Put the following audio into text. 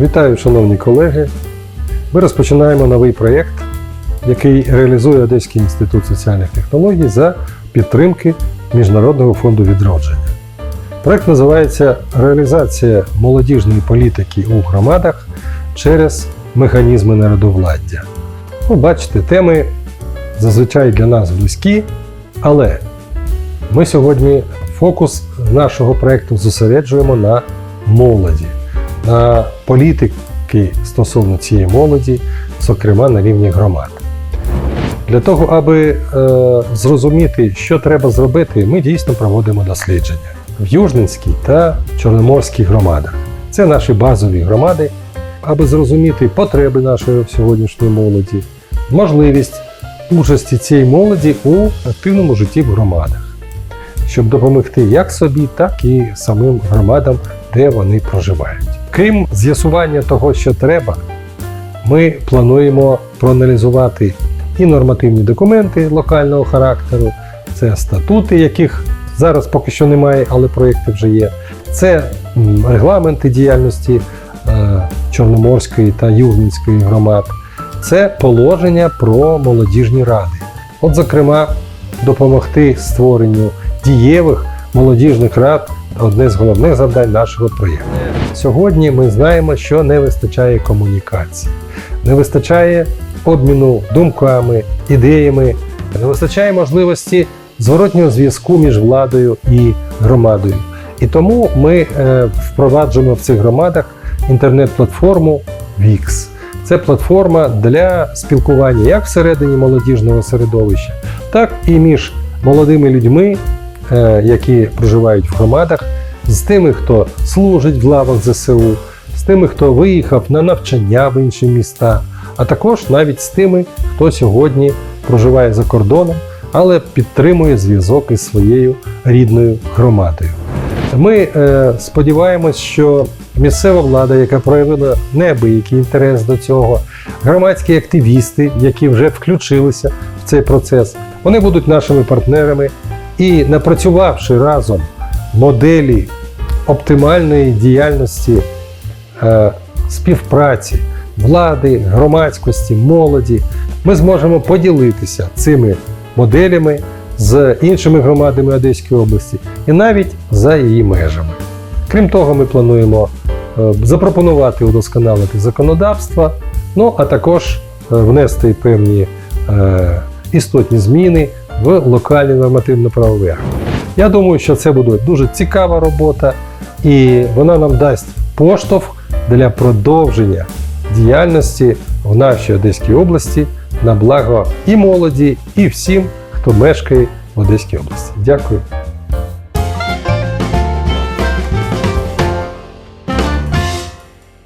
Вітаю, шановні колеги. Ми розпочинаємо новий проєкт, який реалізує Одеський інститут соціальних технологій за підтримки Міжнародного фонду відродження. Проєкт називається Реалізація молодіжної політики у громадах через механізми народовладдя. Ну, бачите, теми зазвичай для нас близькі, але ми сьогодні фокус нашого проєкту зосереджуємо на молоді, політики стосовно цієї молоді, зокрема на рівні громад. Для того, аби е, зрозуміти, що треба зробити, ми дійсно проводимо дослідження в Южненській та Чорноморській громадах. Це наші базові громади, аби зрозуміти потреби нашої сьогоднішньої молоді, можливість участі цієї молоді у активному житті в громадах, щоб допомогти як собі, так і самим громадам, де вони проживають. Крім з'ясування того, що треба, ми плануємо проаналізувати і нормативні документи локального характеру, це статути, яких зараз поки що немає, але проєкти вже є. Це регламенти діяльності е, Чорноморської та Южницької громад, це положення про молодіжні ради. От, зокрема, допомогти створенню дієвих молодіжних рад одне з головних завдань нашого проєкту. Сьогодні ми знаємо, що не вистачає комунікації, не вистачає обміну думками, ідеями, не вистачає можливості зворотнього зв'язку між владою і громадою. І тому ми е, впроваджуємо в цих громадах інтернет-платформу VIX. Це платформа для спілкування як всередині молодіжного середовища, так і між молодими людьми, які проживають в громадах, з тими, хто служить в лавах ЗСУ, з тими, хто виїхав на навчання в інші міста, а також навіть з тими, хто сьогодні проживає за кордоном, але підтримує зв'язок із своєю рідною громадою. Ми е, сподіваємось, що місцева влада, яка проявила неабиякий інтерес до цього, громадські активісти, які вже включилися в цей процес, вони будуть нашими партнерами і напрацювавши разом моделі оптимальної діяльності е, співпраці влади, громадськості, молоді, ми зможемо поділитися цими моделями з іншими громадами Одеської області і навіть за її межами. Крім того, ми плануємо е, запропонувати удосконалити законодавство, ну а також е, внести певні е, істотні зміни в локальні нормативно-правові акти. Я думаю, що це буде дуже цікава робота, і вона нам дасть поштовх для продовження діяльності в нашій Одеській області на благо і молоді, і всім, хто мешкає в Одеській області. Дякую.